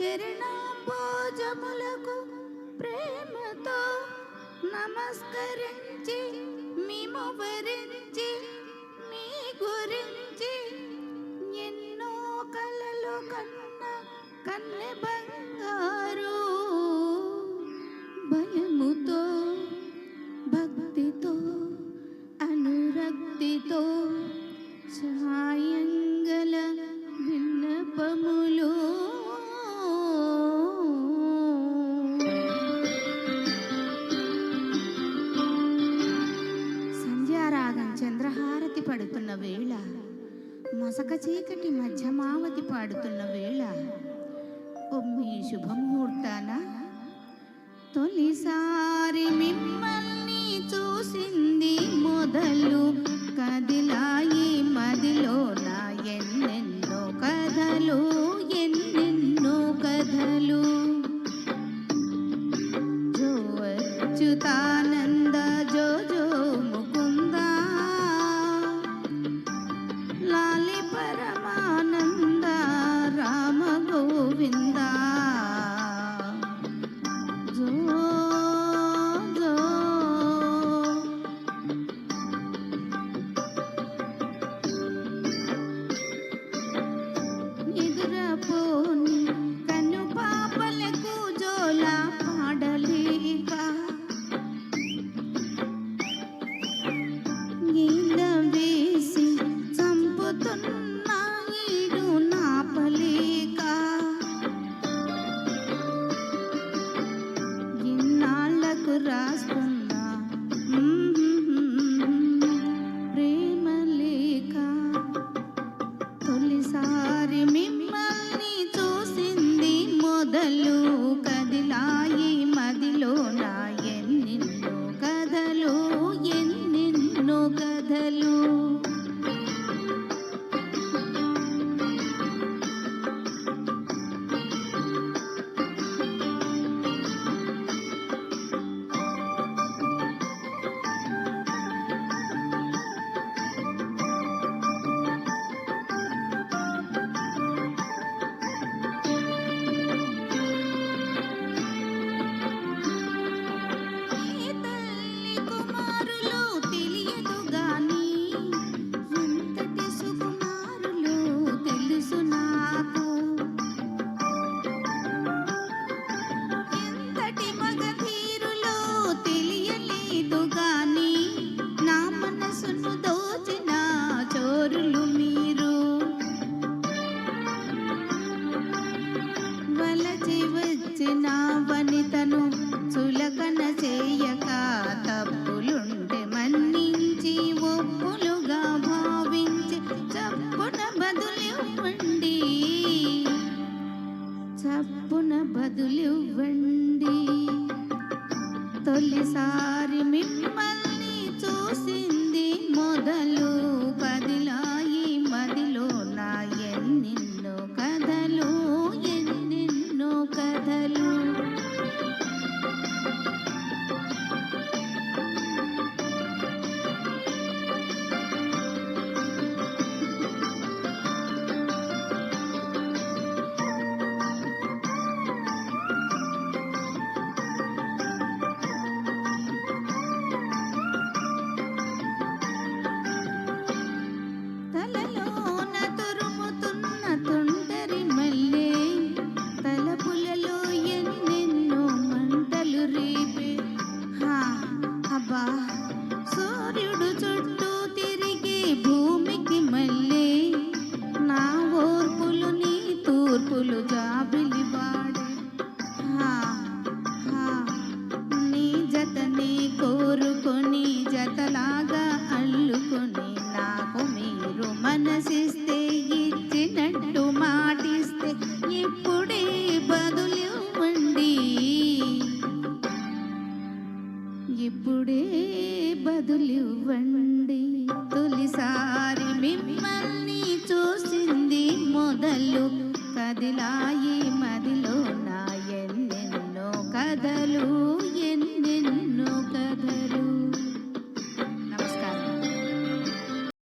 చరణాంబోజములకు ప్రేమతో నమస్కరించి మేము వరించి మీ గురించి ఎన్నో కలలు కన్న కన్నె బంగారు. భయముతో భక్తితో అనురక్తితో సాయంగల విన్నపములు చంద్రహారతి పడుతున్న వేళ మసక చీకటి మధ్యమావతి పాడుతున్న వేళ. ఒమ్మి శుభముహూర్తాన తొలిసా మన్నించినావని తను చులకన చేయక తప్పులుంటే మన్నించి ఒప్పులుగా భావించి చప్పున బదులివ్వండి. చప్పున బదులివ్వండి. తొలిసారి మిమ్మల్ని చూసింది మొదలు పదిలాయి మీరే బదులివ్వండి. తొలిసారి మిమ్మల్ని చూసింది మొదలు. కదిలాయి మదిలో